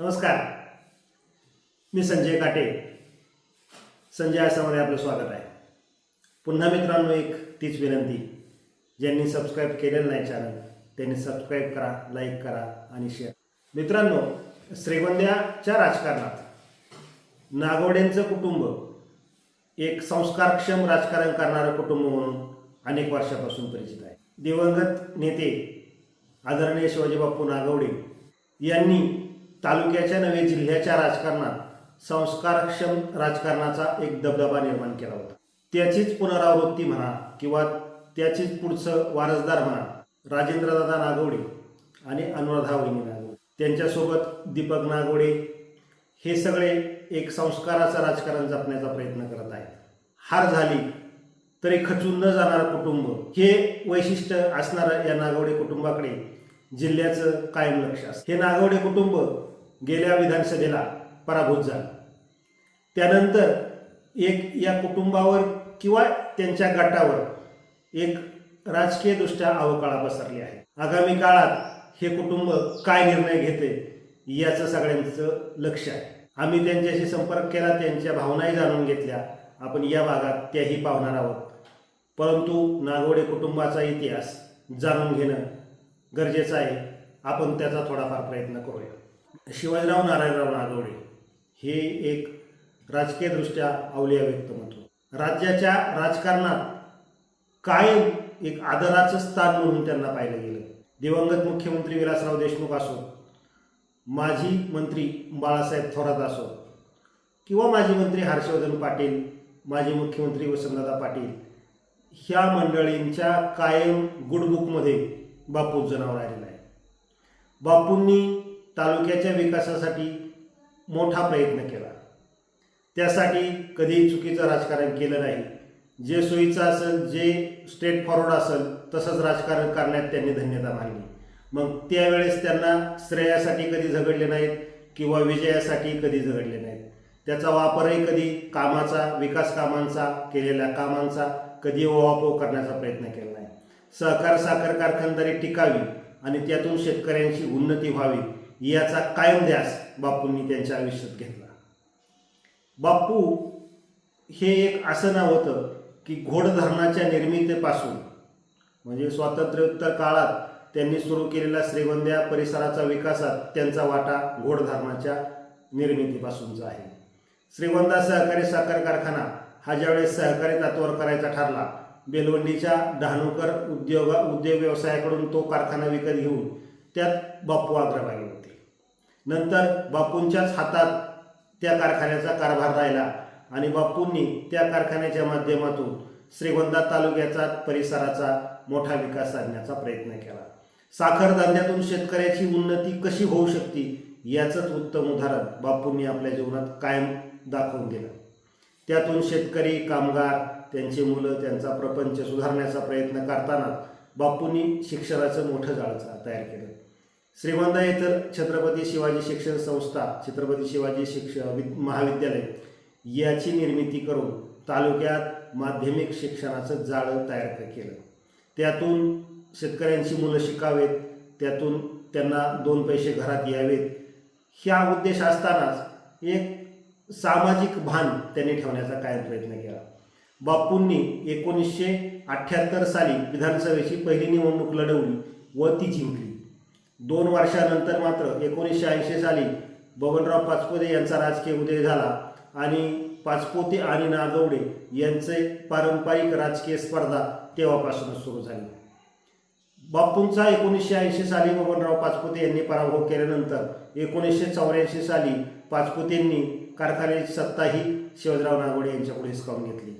नमस्कार. मी संजय काटे. संजय आसामध्ये आपलं स्वागत आहे. पुन्हा मित्रांनो एक तीच विनंती. ज्यांनी सबस्क्राईब केलेलं नाही चॅनल त्यांनी सबस्क्राईब करा लाईक करा आणि शेअर मित्रांनो श्रीगोंद्याच्या राजकारणात नागवडेंचं कुटुंब एक संस्कारक्षम राजकारण करणारं कुटुंब म्हणून अनेक वर्षापासून परिचित आहे. दिवंगत नेते आदरणीय शिवाजीबापू नागवडे यांनी तालुक्याच्या नव्हे जिल्ह्याच्या राजकारणात संस्कारक्षम राजकारणाचा एक दबदबा निर्माण केला होता. त्याचीच पुनरावृत्ती म्हणा किंवा त्याचीच पुढचं वारसदार म्हणा राजेंद्रदादा नागवडे आणि अनुराधा वहिनी नागवडे त्यांच्यासोबत दीपक नागवडे हे सगळे एक संस्काराचं राजकारण जपण्याचा प्रयत्न करत आहेत. हार झाली तरी खचून न जाणारं कुटुंब हे वैशिष्ट्य असणारं या नागवडे कुटुंबाकडे जिल्ह्याचं कायम लक्ष असतं. हे नागवडे कुटुंब गेल्या विधानसभेला पराभूत झालं. त्यानंतर एक या कुटुंबावर किंवा त्यांच्या गटावर एक राजकीयदृष्ट्या अवकाळा पसरली आहे. आगामी काळात हे कुटुंब काय निर्णय घेते याचं सगळ्यांचं लक्ष आहे. आम्ही त्यांच्याशी संपर्क केला त्यांच्या भावनाही जाणून घेतल्या. आपण या भागात त्याही पाहणार आहोत. परंतु नागवडे कुटुंबाचा इतिहास जाणून घेणं गरजेचं आहे. आपण त्याचा थोडाफार प्रयत्न करूया. शिवाजीराव नारायणराव नागवडे हे एक राजकीयदृष्ट्या अवलिया व्यक्तिमत्व राज्याच्या राजकारणात कायम एक आदराचं स्थान म्हणून त्यांना पाहिलं गेलं. दिवंगत मुख्यमंत्री विलासराव देशमुख असो माजी मंत्री बाळासाहेब थोरात असो किंवा माजी मंत्री हर्षवर्धन पाटील माजी मुख्यमंत्री वसंतदादा पाटील ह्या मंडळींच्या कायम गुडबुकमध्ये बापू जनावर आलेला आहे. बापूंनी तालुक्याच्या विकासासाठी मोठा प्रयत्न केला. त्यासाठी कधी चुकीचं राजकारण केलं नाही. जे सोयीचं असेल जे स्ट्रेट फॉरवर्ड असेल तसंच राजकारण करण्यात त्यांनी धन्यता मानली. मग त्यावेळेस त्यांना श्रेयासाठी कधी झगडले नाहीत किंवा विजयासाठी कधी झगडले नाहीत. त्याचा वापरही कधी कामाचा विकास कामांचा केलेल्या कामांचा कधी ओवापोह करण्याचा प्रयत्न केला नाही. सहकार साखर कारखानदारी टिकावी आणि त्यातून शेतकऱ्यांची उन्नती व्हावी याचा कायम ध्यास बापूंनी त्यांच्या आयुष्यात घेतला. बापू हे एक असं नाव होतं की घोडधरणाच्या निर्मितीपासून म्हणजे स्वातंत्र्योत्तर काळात त्यांनी सुरू केलेला श्रीगोंद्या परिसराचा विकासात त्यांचा वाटा घोडधरणाच्या निर्मितीपासूनचा आहे. श्रीगोंदा सहकारी साखर कारखाना हा ज्यावेळेस सहकारी तत्वावर करायचा ठरला बेलवंडीच्या डहाणूकर उद्योग उद्योग व्यवसायाकडून तो कारखाना विकत घेऊन त्यात बापू अग्रभागी होते. नंतर बापूंच्याच हातात त्या कारखान्याचा कारभार राहिला आणि बापूंनी त्या कारखान्याच्या माध्यमातून श्रीगोंदा तालुक्याचा परिसराचा मोठा विकास साधण्याचा प्रयत्न केला. साखर धंद्यातून शेतकऱ्याची उन्नती कशी होऊ शकते याचंच उत्तम उदाहरण बापूंनी आपल्या जीवनात कायम दाखवून दिलं. त्यातून शेतकरी कामगार त्यांची मुलं त्यांचा प्रपंच सुधारण्याचा प्रयत्न करताना बापूंनी शिक्षणाचं मोठं जाळं तयार केलं. श्रीगोंदा येथील छत्रपती शिवाजी शिक्षण संस्था छत्रपती शिवाजी शिक्ष वि- महाविद्यालय याची निर्मिती करून तालुक्यात माध्यमिक शिक्षणाचं जाळं तयार केलं. त्यातून शेतकऱ्यांची मुलं शिकावेत त्यातून त्यांना दोन पैसे घरात यावेत. ह्या उद्देश असतानाच एक सामाजिक भान त्यांनी ठेवण्याचा काय प्रयत्न केला? बापूंनी एकोणीसशे अठ्ठ्याहत्तर साली विधानसभेची पहिली निवडणूक लढवली व ती जिंकली. दोन वर्षानंतर मात्र एकोणीसशे ऐंशी साली बबनराव पाचपुते यांचा राजकीय उदय झाला आणि पाचपोते आणि नागवडे यांचे पारंपरिक राजकीय स्पर्धा तेव्हापासूनच सुरू झाली. बापूंचा एकोणीसशे ऐंशी साली बबनराव पाचपुते यांनी पराभव केल्यानंतर एकोणीसशे चौऱ्याऐंशी साली पाचपुतेंनी कारखान्याची सत्ताही शिवाजीराव नागवडे यांच्याकडे हिसकावून घेतली.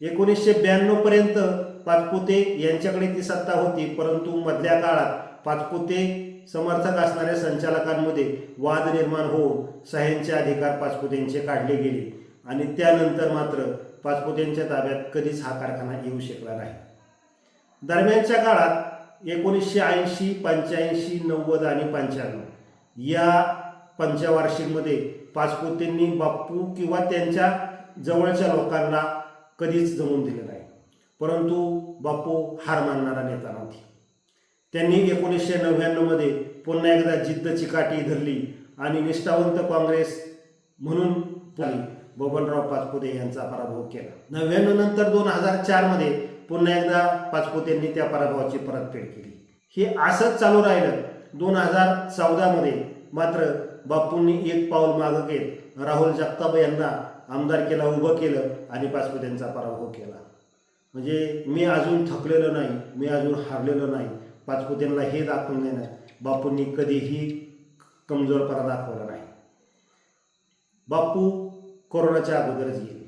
एकोणीसशे ब्याण्णवपर्यंत पाचपुते यांच्याकडे ती सत्ता होती परंतु मधल्या काळात पाचपुते समर्थक असणाऱ्या संचालकांमध्ये वाद निर्माण होऊन सह्यांचे अधिकार पाचपुतेंचे काढले गेले आणि त्यानंतर मात्र पाचपुतेंच्या ताब्यात कधीच हा कारखाना येऊ शकला नाही. दरम्यानच्या काळात एकोणीसशे ऐंशी पंच्याऐंशी नव्वद आणि पंच्याण्णव या पंचवार्षिकमध्ये पाचपुतेंनी बाप्पू किंवा त्यांच्या जवळच्या लोकांना कधीच जमून दिलं नाही. परंतु बापू हार मानणारा नेता नव्हती. त्यांनी एकोणीसशे नव्याण्णवमध्ये पुन्हा एकदा जिद्द चिकाटी धरली आणि निष्ठावंत काँग्रेस म्हणून पुढे बबनराव पाचपुते यांचा पराभव केला. नव्याण्णव नंतर दोन हजार चारमध्ये पुन्हा एकदा पाचपुतेंनी त्या पराभवाची परतफेड केली. हे असंच चालू राहिलं. दोन हजार चौदामध्ये मात्र बापूंनी एक पाऊल मागं घेत राहुल जगताप यांना आमदारकीला उभं केलं आणि पाचपुत्यांचा पराभव केला. म्हणजे मी अजून थकलेलो नाही मी अजून हारलेलो नाही. पाचपुत्यांना हे दाखवून देणार बापूंनी कधीही कमजोरपणा दाखवला नाही. बापू कोरोनाच्या अगोदरच गेले.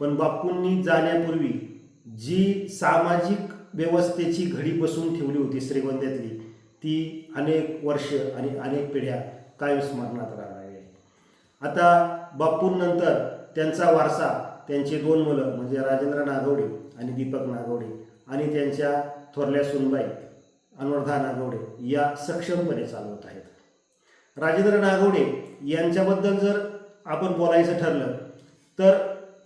पण बापूंनी जाण्यापूर्वी जी सामाजिक व्यवस्थेची घडी बसून ठेवली होती श्रीगोंद्यातली ती अनेक वर्ष आणि अनेक पिढ्या कायम स्मरणात राहणार. आता बापूंनंतर त्यांचा वारसा त्यांचे दोन मुलं म्हणजे राजेंद्र नागवडे आणि दीपक नागवडे आणि त्यांच्या थोरल्या सुनबाई अनुराधा नागवडे या सक्षमपणे चालवत आहेत. राजेंद्र नागवडे यांच्याबद्दल जर आपण बोलायचं ठरलं तर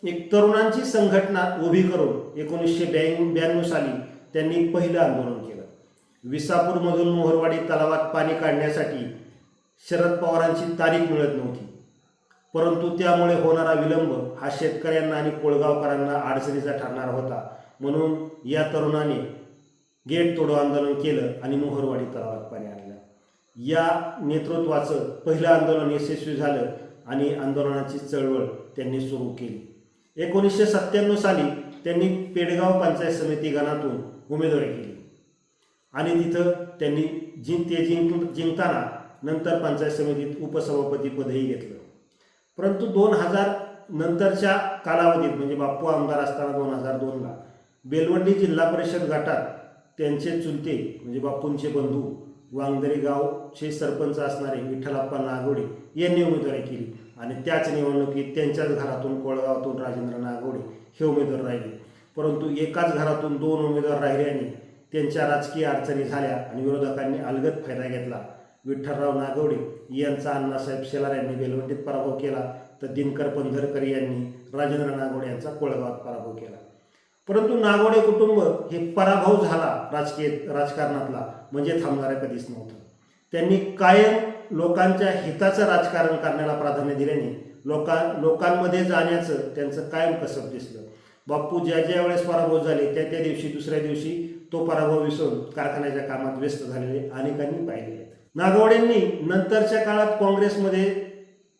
एक तरुणांची संघटना उभी करून एकोणीसशे ब्याण्णव ब्याण्णव साली त्यांनी पहिलं आंदोलन केलं. विसापूरमधून मोहरवाडी तलावात पाणी काढण्यासाठी शरद पवारांची तारीख मिळत नव्हती. परंतु त्यामुळे होणारा विलंब हा शेतकऱ्यांना आणि कोळगावकरांना अडचणीचा ठरणार होता. म्हणून या तरुणाने गेट तोडो आंदोलन केलं आणि मोहरवाडी तलावात पाणी आणलं. या नेतृत्वाचं पहिलं आंदोलन यशस्वी झालं आणि आंदोलनाची चळवळ त्यांनी सुरू केली. एकोणीसशे सत्त्याण्णव साली त्यांनी पेडगाव पंचायत समिती गणातून उमेदवारी केली. आणि तिथं त्यांनी जिंक ते जिंक जिंकताना नंतर पंचायत समितीत उपसभापतीपदही घेतलं. परंतु दोन हजार नंतरच्या कालावधीत म्हणजे बाप्पू आमदार असताना दोन हजार दोनला बेलवंडी जिल्हा परिषद गटात त्यांचे चुलते म्हणजे बापूंचे बंधू वांगदरी गावचे सरपंच असणारे विठ्ठलाप्पा नागोडे यांनी उमेदवारी केली. आणि त्याच निवडणुकीत त्यांच्याच घरातून कोळगावातून राजेंद्र नागोडे हे उमेदवार राहिले. परंतु एकाच घरातून दोन उमेदवार राहिल्याने त्यांच्या राजकीय अडचणी झाल्या आणि विरोधकांनी अलगद फायदा घेतला. विठ्ठलराव नागवडे यांचा अण्णासाहेब शेलार यांनी बेलवंडीत पराभव केला. तर दिनकर पंधरकर यांनी राजेंद्र नागवडे यांचा कोळगावात पराभव केला. परंतु नागवडे कुटुंब हे पराभव झाला राजकीय राजकारणातला म्हणजे थांबणारं कधीच नव्हतं. त्यांनी कायम लोकांच्या हिताचं राजकारण करण्याला प्राधान्य दिल्याने लोकां लोकांमध्ये जाण्याचं त्यांचं कायम कसब दिसलं. बाप्पू ज्या ज्या वेळेस पराभव झाले त्या त्या दिवशी दुसऱ्या दिवशी तो पराभव विसरून कारखान्याच्या कामात व्यस्त झालेले अनेकांनी पाहिले आहेत नागवडेंनी नंतरच्या काळात काँग्रेसमध्ये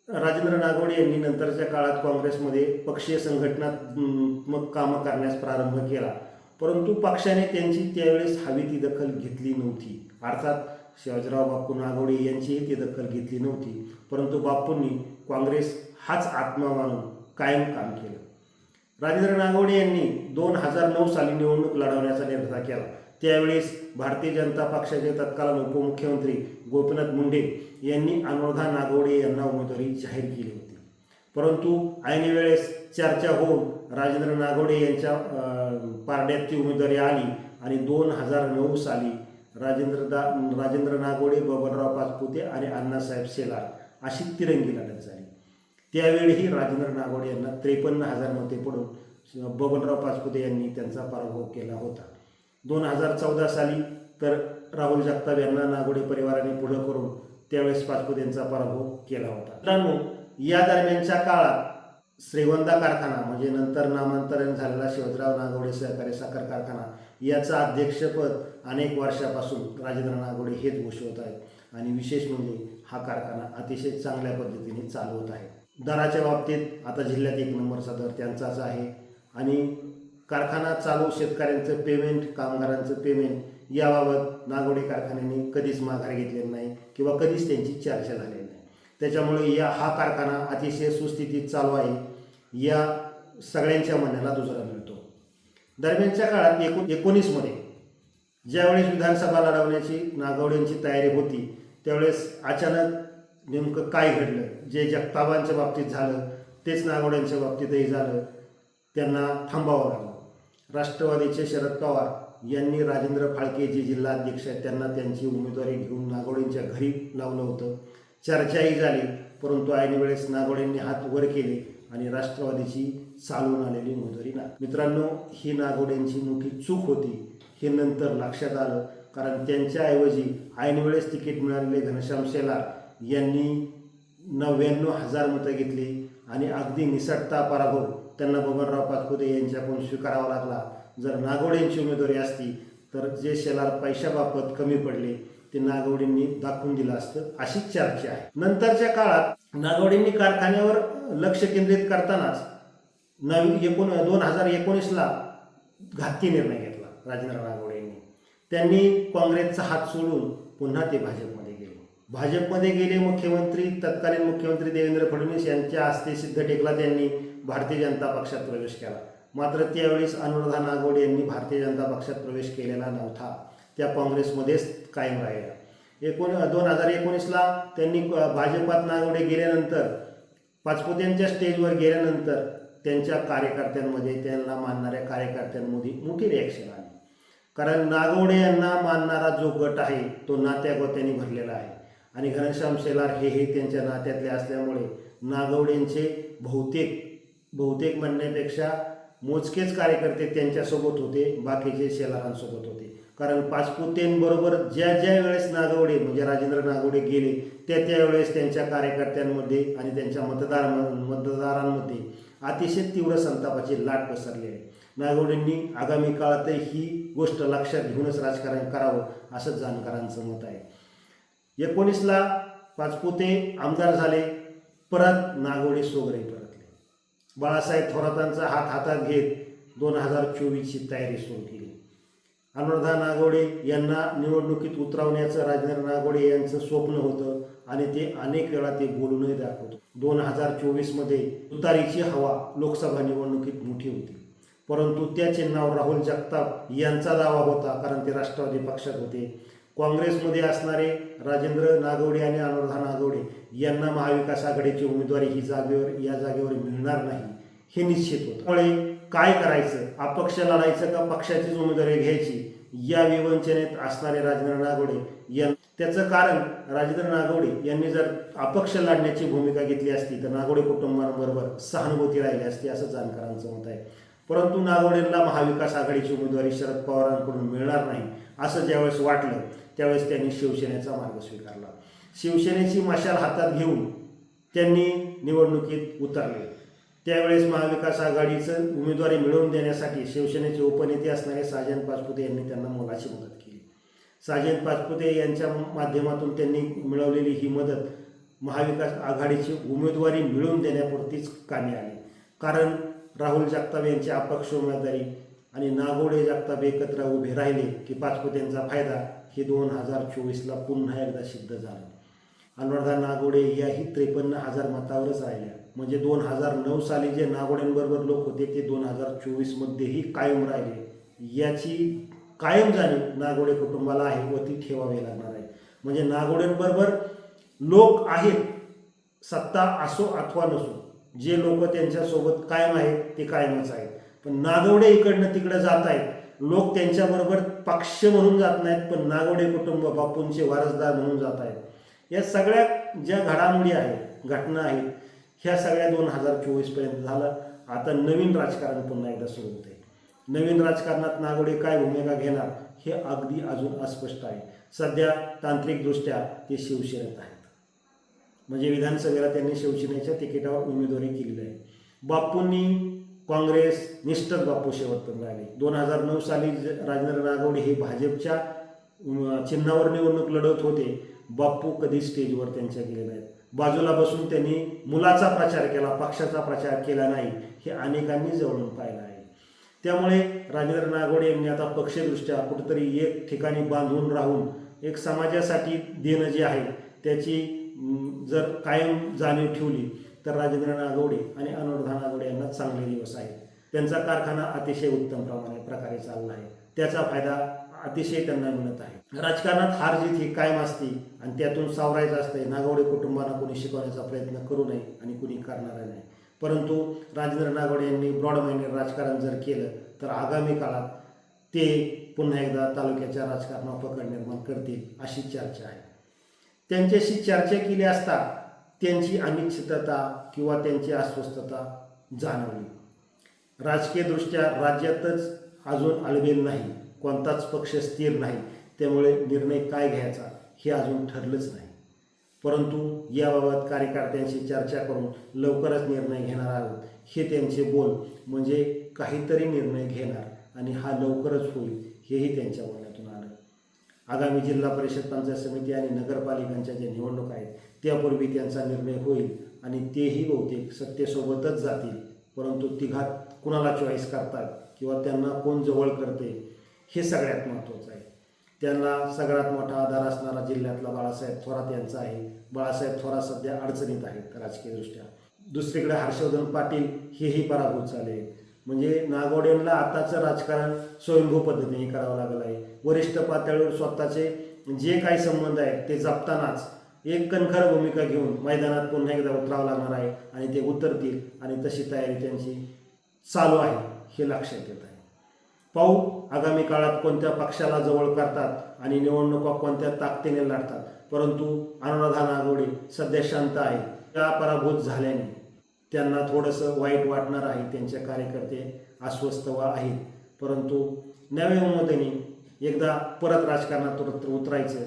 राजेंद्र नागवडे यांनी नंतरच्या काळात काँग्रेसमध्ये पक्षीय संघटनात्मक कामं करण्यास प्रारंभ केला. परंतु पक्षाने त्यांची त्यावेळेस हवी ती दखल घेतली नव्हती. अर्थात शिवाजीराव बापू नागवडे यांचीही ती दखल घेतली नव्हती. परंतु बापूंनी काँग्रेस हाच आत्मा मानून कायम काम केलं. राजेंद्र नागवडे यांनी दोन हजार नऊ साली निवडणूक लढवण्याचा निर्धार केला. त्यावेळेस भारतीय जनता पक्षाचे तत्कालीन उपमुख्यमंत्री गोपीनाथ मुंडे यांनी अनुराधा नागवडे यांना उमेदवारी जाहीर केली होती. परंतु ऐनवेळेस चर्चा होऊन राजेंद्र नागवडे यांच्या पारड्यात ती उमेदवारी आली आणि दोन हजार नऊ साली राजेंद्र दा राजेंद्र नागवडे बबनराव पाचपुते आणि अण्णासाहेब शेलार अशी तिरंगी लढत झाली. त्यावेळीही राजेंद्र नागवडे यांना त्रेपन्न हजार मते पडून बबनराव पाचपुते यांनी त्यांचा पराभव केला होता. दोन हजार चौदा साली तर राहुल जगताप यांना नागोडे परिवाराने पुढं करून त्यावेळेस पाचपुते यांचा पराभव केला होता. मित्रांनो या दरम्यानच्या काळात श्रीगोंदा कारखाना म्हणजे नंतर नामांतरण झालेला शिवतराव नागोडे सहकारी साखर कारखाना याचं अध्यक्षपद अनेक वर्षापासून राजेंद्र नागोडे हेच भूषवत आहेत. आणि विशेष म्हणजे हा कारखाना अतिशय चांगल्या पद्धतीने चालवत आहे. दराच्या बाबतीत आता जिल्ह्यात एक नंबरचा दर त्यांचाच आहे. आणि कारखाना चालू शेतकऱ्यांचं पेमेंट कामगारांचं पेमेंट याबाबत नागोडे कारखान्याने कधीच माघार घेतलेली नाही किंवा कधीच त्यांची चर्चा झालेली नाही. त्याच्यामुळे या हा कारखाना अतिशय सुस्थितीत चालू आहे. या सगळ्यांच्या म्हणण्याला दुसरा मिळतो. दरम्यानच्या काळात एकूण एकोणीसमध्ये ज्यावेळेस विधानसभा लढवण्याची नागवड्यांची तयारी होती त्यावेळेस अचानक नेमकं काय घडलं? जे जगताबांच्या बाबतीत झालं तेच नागवड्यांच्या बाबतीतही झालं त्यांना थांबावं लागलं. राष्ट्रवादीचे शरद पवार यांनी राजेंद्र फाळके जे जिल्हाध्यक्ष आहेत त्यांना त्यांची उमेदवारी घेऊन नागोडेंच्या घरी लावलं होतं. चर्चाही झाली परंतु ऐन वेळेस हात वर केले आणि राष्ट्रवादीची चालून आलेली उमेदवारी ना मित्रांनो ही नागोडेंची मोठी चूक होती. हे नंतर लक्षात आलं कारण त्यांच्याऐवजी ऐनवेळेस तिकीट मिळालेले घनश्याम शेलार यांनी नव्याण्णव हजार मतं घेतली आणि अगदी निसटता पराभव त्यांना बबनराव पाचपुते यांच्याकडून स्वीकारावा लागला. जर नागवडेंची उमेदवारी असती तर जे शेलार पैशाबाबत कमी पडले ते नागवडेंनी दाखवून दिलं असतं. अशीच चर्चा आहे. नंतरच्या काळात नागवडेंनी कारखान्यावर लक्ष केंद्रित करतानाच नवी एकोण दोन हजार एकोणीसला घातकी निर्णय घेतला राजेंद्र नागवडे यांनी त्यांनी काँग्रेसचा हात सोडून पुन्हा ते भाजपमध्ये गेले. भाजपमध्ये गेले मुख्यमंत्री तत्कालीन मुख्यमंत्री देवेंद्र फडणवीस यांच्या हस्ते सिद्ध टेकला त्यांनी भारतीय जनता पक्षात प्रवेश केला. मात्र त्यावेळेस अनुराधा नागवडे यांनी भारतीय जनता पक्षात प्रवेश केलेला नव्हता. त्या काँग्रेसमध्येच कायम राहिल्या. एकोण दोन हजार एकोणीसला त्यांनी भाजपात नागवडे गेल्यानंतर पाचपुत्यांच्या स्टेजवर गेल्यानंतर त्यांच्या कार्यकर्त्यांमध्ये त्यांना मानणाऱ्या कार्यकर्त्यांमध्ये मोठी रिॲक्शन आली. कारण नागवडे यांना मानणारा जो गट आहे तो नात्या गोत्यांनी भरलेला आहे. आणि घनश्याम शेलार हे हे त्यांच्या नात्यातले असल्यामुळे नागवडेंचे बहुतेक बहुतेक म्हणण्यापेक्षा मोजकेच कार्यकर्ते त्यांच्यासोबत होते बाकीचे शेलारांसोबत होते. कारण पाचपुतेंबरोबर ज्या ज्या वेळेस नागवडे म्हणजे राजेंद्र नागवडे गेले त्या त्यावेळेस त्यांच्या कार्यकर्त्यांमध्ये आणि त्यांच्या मतदार मतदारांमध्ये अतिशय तीव्र संतापाची लाट पसरली आहे. नागवडेंनी आगामी काळातही ही गोष्ट लक्षात घेऊनच राजकारण करावं असं जाणकारांचं मत आहे. एकोणीसला पाचपुते आमदार झाले परत नागवडे सोगरे बाळासाहेब थोरातांचा हात हातात घेत दोन हजार चोवीसची तयारी सुरू केली. अनुराधा नागवडे यांना निवडणुकीत उतरवण्याचं राजेंद्र नागवडे यांचं स्वप्न होतं आणि ते अनेक वेळा ते बोलूनही दाखवतो. दोन हजार चोवीसमध्ये तुतारीची हवा लोकसभा निवडणुकीत मोठी होती. परंतु त्या चिन्हावर राहुल जगताप यांचा दावा होता कारण ते राष्ट्रवादी पक्षात होते. काँग्रेसमध्ये असणारे राजेंद्र नागवडे आणि अनुराधा नागवडे यांना महाविकास आघाडीची उमेदवारी ही जागेवर या जागेवर मिळणार नाही. हे निश्चित होतं. त्यामुळे काय करायचं? अपक्ष लढायचं का पक्षाचीच उमेदवारी घ्यायची? या विवंचनेत असणारे राजेंद्र नागवडे या त्याचं कारण राजेंद्र नागवडे यांनी जर अपक्ष लढण्याची भूमिका घेतली असती तर नागवडे कुटुंबांबरोबर सहानुभूती राहिली असती असं जाणकारांचं मत आहे. परंतु नागवडेंना महाविकास आघाडीची उमेदवारी शरद पवारांकडून मिळणार नाही असं ज्यावेळेस वाटलं त्यावेळेस त्यांनी शिवसेनेचा मार्ग स्वीकारला. शिवसेनेची मशाल हातात घेऊन त्यांनी निवडणुकीत उतरले. त्यावेळेस महाविकास आघाडीचं उमेदवारी मिळवून देण्यासाठी शिवसेनेचे उपनेते असणारे साजन पाचपुते यांनी त्यांना मोलाची मदत केली. साजन पाचपुते यांच्या माध्यमातून त्यांनी मिळवलेली ही मदत महाविकास आघाडीची उमेदवारी मिळवून देण्यापुरतीच कामी आली. कारण राहुल जगताप यांची अपक्ष उमेदवारी आणि नागोडे जगताप एकत्र उभे राहिले की पाचपुतेंचा फायदा हे दोन हजार चोवीसला पुन्हा एकदा सिद्ध झालं. अनुराधा नागोडे याही त्रेपन्न हजार मतावरच राहिल्या. म्हणजे दोन हजार नऊ साली जे नागोड्यांबरोबर लोक होते ते दोन हजार चोवीसमध्येही कायम राहिले. याची कायम जाणीव नागोडे कुटुंबाला आहे व ती ठेवावी लागणार आहे. म्हणजे नागोड्यांबरोबर लोक आहेत सत्ता असो अथवा नसो जे लोक त्यांच्यासोबत कायम आहेत ते कायमच आहेत. पण नागवडे इकडनं तिकडं जात आहेत लोक त्यांच्याबरोबर पक्ष म्हणून जात नाहीत पण नागोडे कुटुंब बापूंचे वारसदार म्हणून जात आहेत. या सगळ्या ज्या घडामोडी आहेत घटना आहेत ह्या सगळ्या दोन हजार चोवीसपर्यंत झालं. आता नवीन राजकारण पुन्हा एकदा सुरू होते नवीन राजकारणात नागोडे काय भूमिका घेणार हे अगदी अजून अस्पष्ट आहे. सध्या तांत्रिकदृष्ट्या ते शिवसेनेत आहेत. म्हणजे विधानसभेला त्यांनी शिवसेनेच्या तिकिटावर उमेदवारी केलेली आहे. बापूंनी काँग्रेस निष्ठच बापू शेवटपर्यंत राहिले. दोन हजार नऊ साली ज- राजेंद्र नागवडे हे भाजपच्या चिन्हावर निवडणूक लढवत होते. बापू कधी स्टेजवर त्यांच्या गेले नाहीत. बाजूला बसून त्यांनी मुलाचा प्रचार केला पक्षाचा प्रचार केला नाही हे अनेकांनी जवळून पाहिलं आहे. त्यामुळे राजेंद्र नागवडे यांनी आता पक्षदृष्ट्या कुठेतरी एक ठिकाणी बांधून राहून एक समाजासाठी देणं जे आहे त्याची जर कायम जाणीव ठेवली तर राजेंद्र नागवडे आणि अनुराधा नागवडे यांना चांगले दिवस आहेत. त्यांचा कारखाना अतिशय उत्तम प्रमाणे प्रकारे चालला आहे. त्याचा फायदा अतिशय त्यांना मिळत आहे. राजकारणात हार जीत ही कायम असते आणि त्यातून सावरायचं असते नागवडे कुटुंबांना कोणी शिकवण्याचा प्रयत्न करू नये आणि कुणी करणार नाही. परंतु राजेंद्र नागवडे यांनी ब्रॉड माइंडेड राजकारण जर केलं तर आगामी काळात ते पुन्हा एकदा तालुक्याच्या राजकारणावर पकड निर्माण करतील अशी चर्चा आहे. त्यांच्याशी चर्चा केली असता त्यांची अनिश्चितता किंवा त्यांची अस्वस्थता जाणवली. राजकीयदृष्ट्या राज्यातच अजून अलबेल नाही कोणताच पक्ष स्थिर नाही त्यामुळे निर्णय काय घ्यायचा हे अजून ठरलंच नाही. परंतु याबाबत कार्यकर्त्यांशी चर्चा करून लवकरच निर्णय घेणार आहोत हे त्यांचे बोल म्हणजे काहीतरी निर्णय घेणार आणि हा लवकरच होईल हेही त्यांच्या बोलण्यातून आलं. आगामी जिल्हा परिषद पंचायत समिती आणि नगरपालिकांच्या ज्या निवडणुका आहेत त्यापूर्वी त्यांचा निर्णय होईल आणि तेही बहुतेक सत्तेसोबतच जातील. परंतु तिघात कुणाला चॉईस करतात किंवा त्यांना कोण जवळ करते हे सगळ्यात महत्त्वाचं आहे. त्यांना सगळ्यात मोठा आधार असणारा जिल्ह्यातला बाळासाहेब थोरात यांचा आहे. बाळासाहेब थोरात सध्या अडचणीत आहेत राजकीयदृष्ट्या. दुसरीकडे हर्षवर्धन पाटील हेही पराभूत झाले. म्हणजे नागोड्यांना आताचं राजकारण स्वयंभू पद्धतीने करावं लागलं आहे वरिष्ठ पातळीवर स्वतःचे जे काही संबंध आहेत ते जपतानाच एक कणखर भूमिका घेऊन मैदानात पुन्हा एकदा उतरावं लागणार आहे आणि ते उतरतील आणि तशी तयारी त्यांची चालू आहे हे लक्षात येत आहे. पाहू आगामी काळात कोणत्या पक्षाला जवळ करतात आणि निवडणुका कोणत्या ताकदीने लढतात. परंतु अनुराधा नागोडे सध्या शांत आहे त्या पराभूत झाल्याने त्यांना थोडंसं वाईट वाटणार आहे. त्यांचे कार्यकर्ते अस्वस्थ आहेत. परंतु नव्या मोदींनी एकदा परत राजकारणात उतर उतरायचं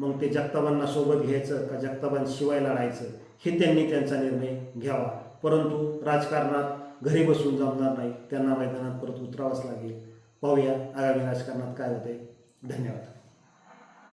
मग ते जगताबांना सोबत घ्यायचं का जगताबांशिवाय लढायचं हे त्यांनी त्यांचा निर्णय घ्यावा. परंतु राजकारणात घरी बसून जमणार नाही. त्यांना मैदानात परत उतरावंच लागेल. पाहूया आगामी राजकारणात काय होते धन्यवाद.